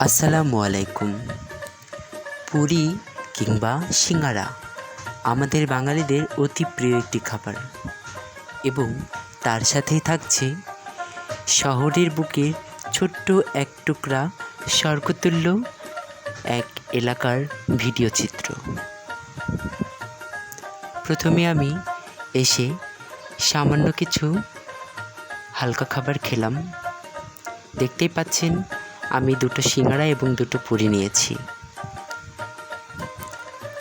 আসসালামু আলাইকুম। পুরি কিংবা সিঙ্গারা আমাদের বাঙালিদের অতি প্রিয় একটি খাবার এবং তার সাথেই থাকছে শহরের বুকে ছোট্ট এক টুকরা স্বর্গতুল্য এক এলাকার ভিডিও চিত্র। প্রথমে আমি এসে সামান্য কিছু হালকা খাবার খেলাম। দেখতেই পাচ্ছেন, আমি দুটো সিঙ্গাড়া এবং দুটো পুরি নিয়েছি।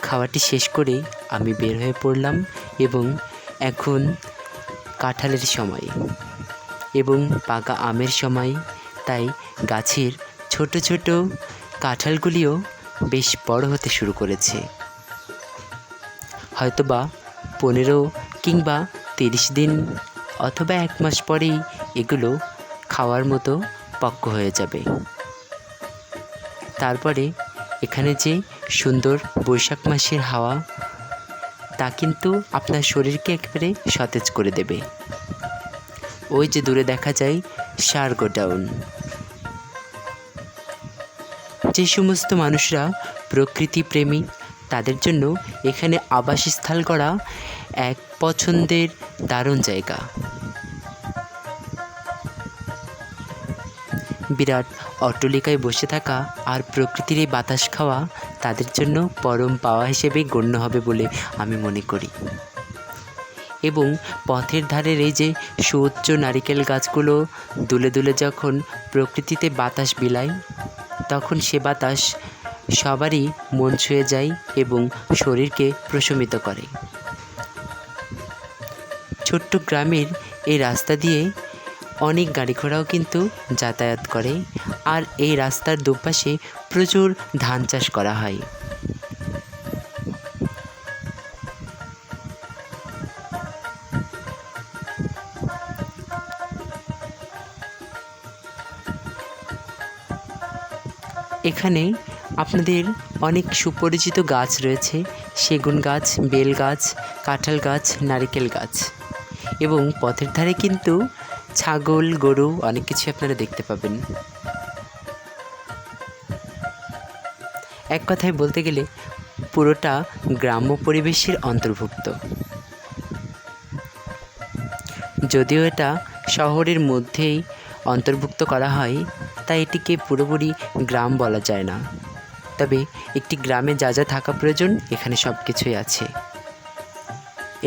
খাওয়াটি শেষ করে আমি বের হয়ে পড়লাম এবং এখন কাঁঠালের সময় এবং পাকা আমের সময়, তাই গাছের ছোট ছোট কাঁঠালগুলিও বেশ বড় হতে শুরু করেছে। হয়তোবা পনেরো কিংবা তিরিশ দিন অথবা এক মাস পরেই এগুলো খাওয়ার মতো পক্ক হয়ে যাবে। তারপরে এখানে যে সুন্দর বৈশাখ মাসের হাওয়া, তা কিন্তু আপনার শরীরকে একেবারে সতেজ করে দেবে। ওই যে দূরে দেখা যায় সার গোডাউন যে সমস্ত মানুষরা প্রকৃতি প্রেমী, তাদের জন্য এখানে আবাসস্থল করা এক পছন্দের দারুণ জায়গা। বিরাট অট্টলিকায় বসে থাকা আর প্রকৃতির এই বাতাস খাওয়া তাদের জন্য পরম পাওয়া হিসেবে গণ্য হবে বলে আমি মনে করি। এবং পথের ধারের এই যে সুউচ্চ নারিকেল গাছগুলো দুলে দুলে যখন প্রকৃতিতে বাতাস বিলায় তখন সে বাতাস সবারই মন ছুঁয়ে যায় এবং শরীরকে প্রশমিত করে। ছোট্ট গ্রামের এই রাস্তা দিয়ে অনেক গাড়ি ঘোড়াও কিন্তু যাতায়াত করে। আর এই রাস্তার দুপাশে প্রচুর ধান চাষ করা হয়। এখানে আপনাদের অনেক সুপরিচিত গাছ রয়েছে। সেগুন গাছ, বেল গাছ, কাঁঠাল গাছ, নারকেল গাছ। এবং পথের ধারে কিন্তু ছাগল, গরু অনেক কিছু আপনারা দেখতে পাবেন। এক কথায় বলতে গেলে পুরোটা গ্রাম্য পরিবেশের অন্তর্ভুক্ত। যদিও এটা শহরের মধ্যেই অন্তর্ভুক্ত করা হয় তাই এটিকে পুরোপুরি গ্রাম বলা যায় না। তবে একটি গ্রামে যা যা থাকা প্রয়োজন, এখানে সব কিছুই আছে।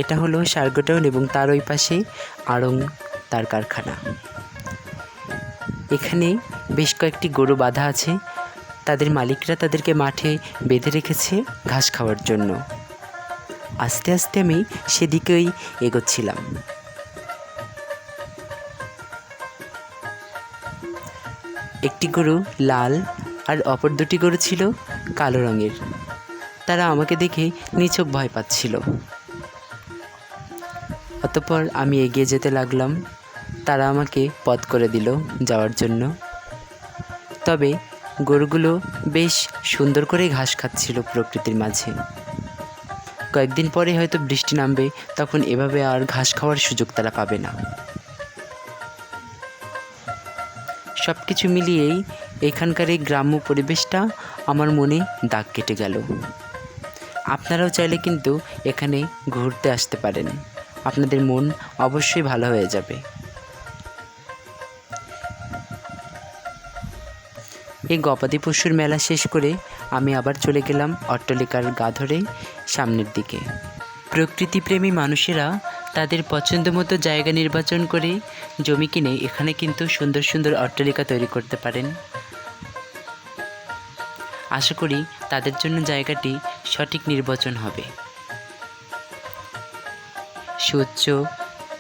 এটা হলো সার্গোটাউন এবং তার ওই পাশে আড়ং, তার কারখানা। এখানে বেশ কয়েকটি গরু বাঁধা আছে। তাদের মালিকরা তাদেরকে মাঠে বেঁধে রেখেছে ঘাস খাওয়ার জন্য। আস্তে আস্তে আমি সেদিকেই এগোচ্ছিলাম। একটি গরু লাল আর অপর দুটি গরু ছিল কালো রঙের। তারা আমাকে দেখে নিছক ভয় পাচ্ছিল। অতপর আমি এগিয়ে যেতে লাগলাম। তারা আমাকে পথ করে দিল যাওয়ার জন্য। তবে গরুগুলো বেশ সুন্দর করে ঘাস খাচ্ছিল প্রকৃতির মাঝে। কয়েকদিন পরে হয়তো বৃষ্টি নামবে, তখন এভাবে আর ঘাস খাওয়ার সুযোগ তারা পাবে না। সব কিছু মিলিয়েই এখানকার এই গ্রাম্য পরিবেশটা আমার মনে দাগ কেটে গেল। আপনারাও চাইলে কিন্তু এখানে ঘুরতে আসতে পারেন। আপনাদের মন অবশ্যই ভালো হয়ে যাবে। এই গবাদি পশুর মেলা শেষ করে আমি আবার চলে গেলাম অট্টালিকার গা ধরে সামনের দিকে। প্রকৃতিপ্রেমী মানুষেরা তাদের পছন্দ মতো জায়গা নির্বাচন করে জমি কিনে এখানে কিন্তু সুন্দর সুন্দর অট্টালিকা তৈরি করতে পারেন। আশা করি তাদের জন্য জায়গাটি সঠিক নির্বাচন হবে। সুউচ্চ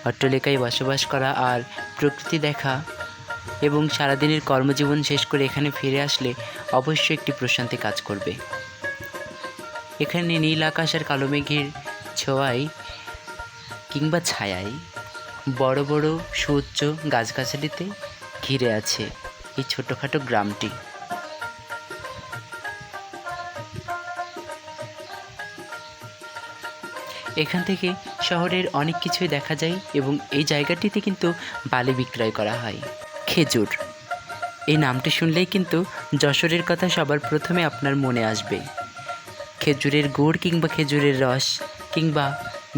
অট্টালিকায় বসবাস করা আর প্রকৃতি দেখা এবং সারাদিনের কর্মজীবন শেষ করে এখানে ফিরে আসলে অবশ্যই একটি প্রশান্তি কাজ করবে। এখানে নীল আকাশ আর কালো মেঘের ছোঁয়ায় কিংবা ছায়ায় বড় বড় সুউচ্চ গাছগাছালিতে ঘিরে আছে এই ছোটোখাটো গ্রামটি। এখান থেকে শহরের অনেক কিছুই দেখা যায় এবং এই জায়গাটিতে কিন্তু বালি বিক্রয় করা হয়। খেজুর। এই নামটি শুনলেই কিন্তু যশোরের কথা সবার প্রথমে আপনার মনে আসবে। খেজুরের গুড় কিংবা খেজুরের রস কিংবা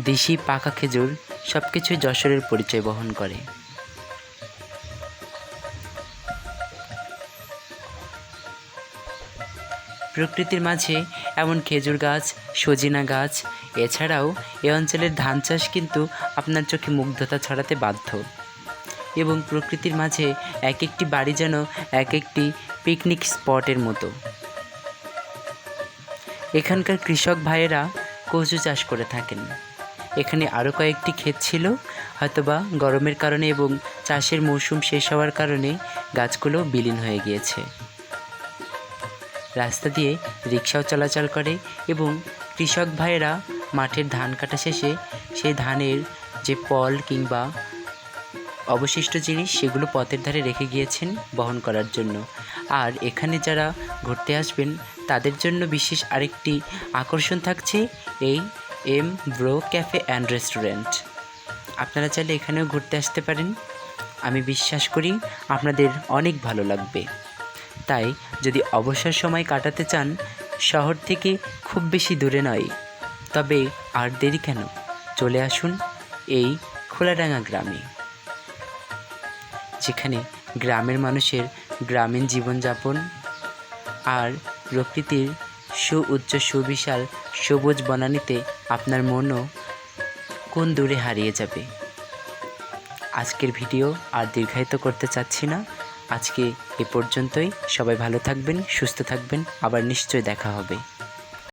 দেশি পাকা খেজুর সব কিছুই যশোরের পরিচয় বহন করে। প্রকৃতির মাঝে এমন খেজুর গাছ, সজিনা গাছ, এছাড়াও এ অঞ্চলের ধান চাষ কিন্তু আপনার চোখে মুগ্ধতা ছড়াতে বাধ্য। এবং প্রকৃতির মাঝে এক একটি বাড়ি যেন এক একটি পিকনিক স্পটের মতো। এখানকার কৃষক ভাইয়েরা কচু চাষ করে থাকেন। এখানে আরও কয়েকটি ক্ষেত ছিল, হয়তোবা গরমের কারণে এবং চাষের মৌসুম শেষ হওয়ার কারণে গাছগুলো বিলীন হয়ে গিয়েছে। রাস্তা দিয়ে রিক্সাও চলাচল করে এবং কৃষক ভাইয়েরা মাঠের ধান কাটা শেষে সেই ধানের যে পল কিংবা অবশিষ্ট জিনিস সেগুলো পথের ধারে রেখে গিয়েছেন বহন করার জন্য। আর এখানে যারা ঘুরতে আসবেন, তাদের জন্য বিশেষ আরেকটি আকর্ষণ থাকছে এই M bro cafe and restaurant. আপনারা চাইলে এখানেও ঘুরতে আসতে পারেন। আমি বিশ্বাস করি আপনাদের অনেক ভালো লাগবে। তাই যদি অবসর সময় কাটাতে চান, শহর থেকে খুব বেশি দূরে নয়। তবে আর দেরি কেন? চলে আসুন এই খোলাডাঙ্গা গ্রামে। যেখানে গ্রামের মানুষের গ্রামীণ জীবনযাপন আর প্রকৃতির সুউচ্চ সুবিশাল সবুজ বনানীতে আপনার মনও কোন দূরে হারিয়ে যাবে? আজকের ভিডিও আর দীর্ঘায়িত করতে চাচ্ছি না। আজকে এ পর্যন্তই। সবাই ভালো থাকবেন, সুস্থ থাকবেন। আবার নিশ্চয় দেখা হবে।